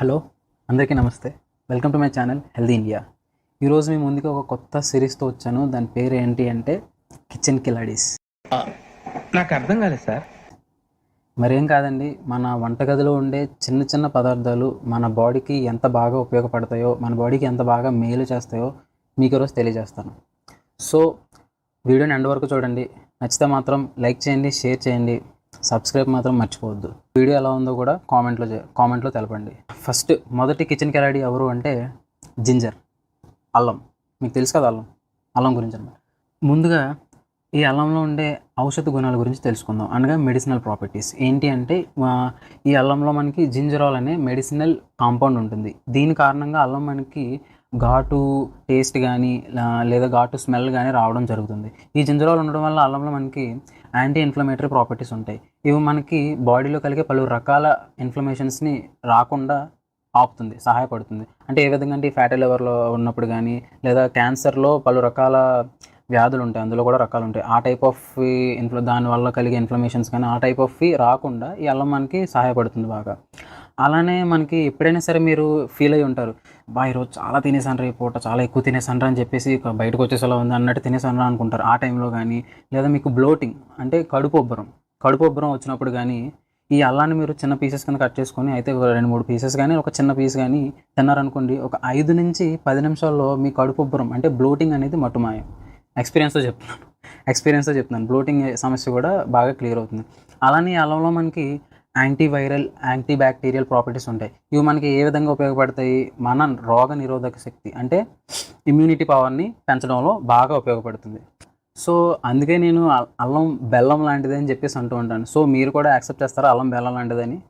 Hello అందరికీ నమస్తే. Welcome to my channel healthy India ఈరోజు మీ ముందుకు ఒక కొత్త సిరీస్తో వచ్చాను. దాని పేరు ఏంటి అంటే కిచెన్ కిలాడీస్ నాకు అర్థం కాలేదు సార్. మరేం కాదండి మన వంటగదిలో ఉండే చిన్న చిన్న పదార్థాలు మన బాడీకి ఎంత బాగా ఉపయోగపడతాయో మన బాడీకి ఎంత బాగా మేలు చేస్తాయో మీకు ఈరోజు తెలియజేస్తాను. సో వీడియోని ఎండ్ వరకు చూడండి. నచ్చితే మాత్రం లైక్ చేయండి షేర్ చేయండి. సబ్స్క్రైబ్ మాత్రం మర్చిపోవద్దు. వీడియో ఎలా ఉందో కూడా కామెంట్లో చే- కామెంట్లో తెలపండి. ఫస్ట్ మొదటి కిచెన్ కెలాడీ ఎవరు అంటే జింజర్ అల్లం. మీకు తెలుసు కదా అల్లం? అల్లం గురించి అనమాట ముందుగా ఈ అల్లంలో ఉండే ఔషధ గుణాల గురించి తెలుసుకుందాం. అనగా మెడిసినల్ ప్రాపర్టీస్ ఏంటి అంటే ఈ అల్లంలో మనకి జింజరాల్ అనే మెడిసినల్ కాంపౌండ్ ఉంటుంది. దీని కారణంగా అల్లం మనకి ఘాటు టేస్ట్ కానీ లేదా ఘాటు స్మెల్ కానీ రావడం జరుగుతుంది. ఈ జింజరాల్ ఉండడం వల్ల అల్లంలో మనకి యాంటీ ఇన్ఫ్లమేటరీ ప్రాపర్టీస్ ఉంటాయి. ఇవి మనకి బాడీలో కలిగే పలు రకాల ఇన్ఫ్లమేషన్స్ని రాకుండా ఆపుతుంది సహాయపడుతుంది. అంటే ఏ విధంగా అంటే ఫ్యాటీ లివర్లో ఉన్నప్పుడు కానీ లేదా క్యాన్సర్లో పలు రకాల వ్యాధులు ఉంటాయి అందులో కూడా రకాలు ఉంటాయి. ఆ టైప్ ఆఫ్ ఇన్ఫ్ల దానివల్ల కలిగే ఇన్ఫ్లమేషన్స్ కానీ ఆ టైప్ ఆఫ్ రాకుండా ఈ అల్లం మనకి సహాయపడుతుంది బాగా. అలానే మనకి ఎప్పుడైనా సరే మీరు ఫీల్ అయి ఉంటారు బా ఈరోజు చాలా తినేసాను ఈ పూట చాలా ఎక్కువ తినేసాను అని చెప్పేసి బయటకు వచ్చేసేలా ఉంది. అన్నట్టు తినేసానరా అనుకుంటారు. ఆ టైంలో కానీ లేదా మీకు బ్లోటింగ్ అంటే కడుపు ఉబ్బరం కడుపు ఉబ్బరం వచ్చినప్పుడు కానీ ఈ అల్లాన్ని మీరు చిన్న పీసెస్ కింద కట్ చేసుకొని అయితే ఒక రెండు మూడు పీసెస్ కానీ ఒక చిన్న పీస్ కానీ తిన్నారనుకోండి ఒక ఐదు నుంచి పది నిమిషాల్లో మీ కడుపు ఉబ్బరం అంటే బ్లోటింగ్ అనేది మట్టుమాయం ఎక్స్పీరియన్స్తో చెప్తున్నాను. ఎక్స్పీరియన్స్తో చెప్తున్నాను. బ్లోటింగ్ సమస్య కూడా బాగా క్లియర్ అవుతుంది. అలానే ఈ అల్లంలో మనకి యాంటీవైరల్ యాంటీ బ్యాక్టీరియల్ ప్రాపర్టీస్ ఉంటాయి. ఇవి మనకి ఏ విధంగా ఉపయోగపడతాయి? మన రోగ నిరోధక శక్తి అంటే ఇమ్యూనిటీ పవర్ని పెంచడంలో బాగా ఉపయోగపడుతుంది. సో అందుకే నేను అల్- అల్లం బెల్లం లాంటిది అని చెప్పేసి అంటూ ఉంటాను. సో మీరు కూడా యాక్సెప్ట్ చేస్తారా అల్లం బెల్లం లాంటిదని?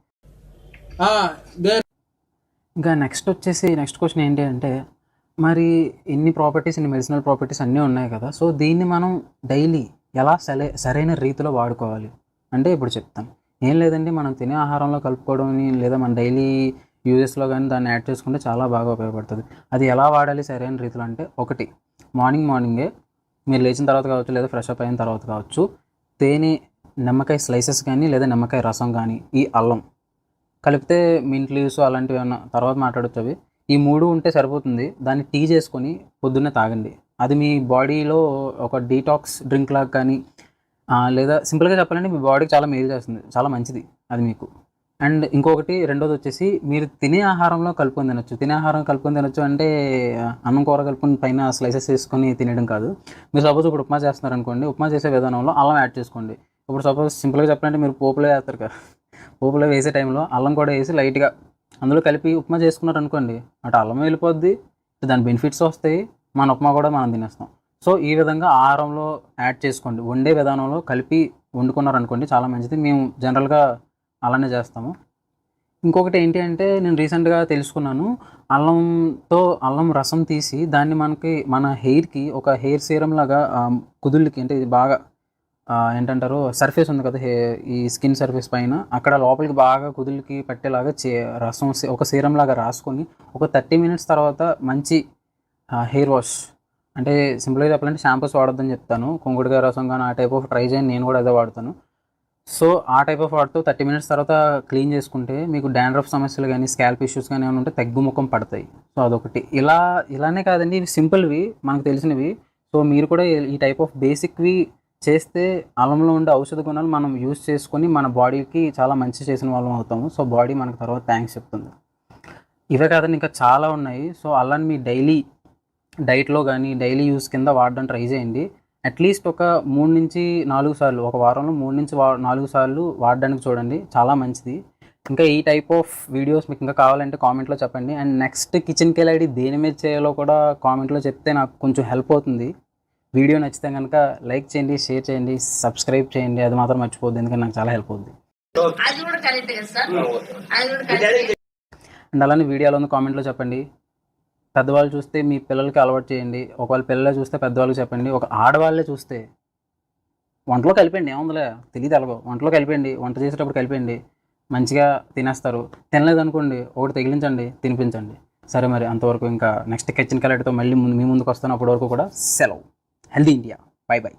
ఇంకా నెక్స్ట్ వచ్చేసి నెక్స్ట్ క్వశ్చన్ ఏంటి అంటే మరి ఇన్ని ప్రాపర్టీస్ ఇన్ని మెడిసినల్ ప్రాపర్టీస్ అన్నీ ఉన్నాయి కదా. సో దీన్ని మనం డైలీ ఎలా సరే సరైన రీతిలో వాడుకోవాలి? అంటే ఇప్పుడు చెప్తాను. ఏం లేదండి మనం తినే ఆహారంలో కలుపుకోవడం లేదా మన డైలీ యూజెస్లో కానీ దాన్ని యాడ్ చేసుకుంటే చాలా బాగా ఉపయోగపడుతుంది. అది ఎలా వాడాలి సరైన రీతిలో అంటే ఒకటి మార్నింగ్ మార్నింగే మీరు లేచిన తర్వాత కావచ్చు లేదా ఫ్రెష్ అప్ అయిన తర్వాత కావచ్చు తేనె నిమ్మకాయ స్లైసెస్ కానీ లేదా నిమ్మకాయ రసం కానీ ఈ అల్లం కలిపితే మింట్ లీవ్స్ అలాంటివి ఏమన్నా తర్వాత మాట్లాడచ్చు అవి ఈ మూడు ఉంటే సరిపోతుంది. దాన్ని టీ చేసుకొని పొద్దున్నే తాగండి. అది మీ బాడీలో ఒక డీటాక్స్ డ్రింక్ లాగా కానీ లేదా సింపుల్గా చెప్పాలంటే మీ బాడీకి చాలా మేలు చేస్తుంది. చాలా మంచిది అది మీకు. అండ్ ఇంకొకటి రెండోది వచ్చేసి మీరు తినే ఆహారంలో కలుపుకొని తినొచ్చు. తినే ఆహారం కలుపుకొని తినొచ్చు అంటే అన్నం కూర కలుపుకొని పైన స్లైసెస్ వేసుకొని తినడం కాదు. మీరు సపోజ్ ఇప్పుడు ఉప్మా చేస్తున్నారు అనుకోండి ఉప్మా చేసే విధానంలో అల్లం యాడ్ చేసుకోండి. ఇప్పుడు సపోజ్ సింపుల్గా చెప్పాలంటే మీరు పోపులో వేస్తారు కదా. పోపులో వేసే టైంలో అల్లం కూడా వేసి లైట్గా అందులో కలిపి ఉప్మా చేసుకున్నారు అనుకోండి అటు అల్లం వెళ్ళిపోద్ది దాని బెనిఫిట్స్ వస్తాయి మన ఉప్మా కూడా మనం తినేస్తాం. సో ఈ విధంగా ఆహారంలో యాడ్ చేసుకోండి. వండే విధానంలో కలిపి వండుకున్నారు అనుకోండి చాలా మంచిది. మేము జనరల్గా అలానే చేస్తాము. ఇంకొకటి ఏంటి అంటే నేను రీసెంట్గా తెలుసుకున్నాను. అల్లంతో అల్లం రసం తీసి దాన్ని మనకి మన హెయిర్కి ఒక హెయిర్ సీరం లాగా కుదుళ్ళకి అంటే ఇది బాగా ఏంటంటారు సర్ఫేస్ ఉంది కదా హే- ఈ స్కిన్ సర్ఫేస్ పైన. అక్కడ లోపలికి బాగా కుదుళ్ళకి పట్టేలాగా చే రసం ఒక సీరం లాగా రాసుకొని ఒక థర్టీ మినిట్స్ తర్వాత మంచి హెయిర్ వాష్ అంటే సింపుల్గా చెప్పాలంటే షాంపూస్ వాడొద్దని చెప్తాను. కుంకుడుకాయ రసం కానీ ఆ టైప్ ఆఫ్ ట్రై చేయండి నేను కూడా అదే వాడతాను. సో ఆ టైప్ ఆఫ్ వాడుతూ థర్టీ మినిట్స్ తర్వాత క్లీన్ చేసుకుంటే మీకు డాండ్రఫ్ సమస్యలు కానీ స్కాల్ప్ ఇష్యూస్ కానీ ఏమైనా ఉంటే తగ్గుముఖం పడతాయి. సో అదొకటి. ఇలా ఇలానే కాదండి. ఇవి సింపుల్వి మనకు తెలిసినవి. సో మీరు కూడా ఈ- టైప్ ఆఫ్ బేసిక్వి చేస్తే అల్లంలో ఉండే ఔషధ గుణాలు మనం యూస్ చేసుకొని మన బాడీకి చాలా మంచి చేసిన వాళ్ళం అవుతాము. సో బాడీ మనకు తర్వాత థ్యాంక్స్ చెప్తుంది. ఇవే కాదండి ఇంకా చాలా ఉన్నాయి. సో అల్లాన్ని మీ డైలీ డైట్లో కానీ డైలీ యూస్ కింద వాడడం ట్రై చేయండి. అట్లీస్ట్ ఒక మూడు నుంచి నాలుగు సార్లు ఒక వారంలో మూడు నుంచి వా నాలుగు సార్లు వాడడానికి చూడండి. చాలా మంచిది. ఇంకా ఈ టైప్ ఆఫ్ వీడియోస్ మీకు ఇంకా కావాలంటే కామెంట్లో చెప్పండి. అండ్ నెక్స్ట్ కిచెన్ కేల్ ఐడి దేని మీద చేయాలో కూడా కామెంట్లో చెప్తే నాకు కొంచెం హెల్ప్ అవుతుంది. వీడియో నచ్చితే కనుక లైక్ చేయండి షేర్ చేయండి సబ్స్క్రైబ్ చేయండి. అది మాత్రం మర్చిపోద్ది ఎందుకంటే నాకు చాలా హెల్ప్ అవుతుంది అండ్ అలానే వీడియోలో ఉంది కామెంట్లో చెప్పండి. పెద్దవాళ్ళు చూస్తే మీ పిల్లలకి అలవాటు చేయండి. ఒకవేళ పిల్లలే చూస్తే పెద్దవాళ్ళకి చెప్పండి. ఒక ఆడవాళ్ళే చూస్తే వంటలో కలిపండి ఏముందిలే? తెలియదు ఎలాగో. వంటలో కలిపండి వంట చేసేటప్పుడు కలిపండి మంచిగా తినేస్తారు. తినలేదు అనుకోండి ఒకటి తగిలించండి. తినిపించండి. సరే మరి అంతవరకు ఇంకా నెక్స్ట్ కిచెన్ కలెట్తో మళ్ళీ ముందు మీ ముందుకు వస్తాను. అప్పటి వరకు కూడా సెలవు. Healthy India. Bye bye.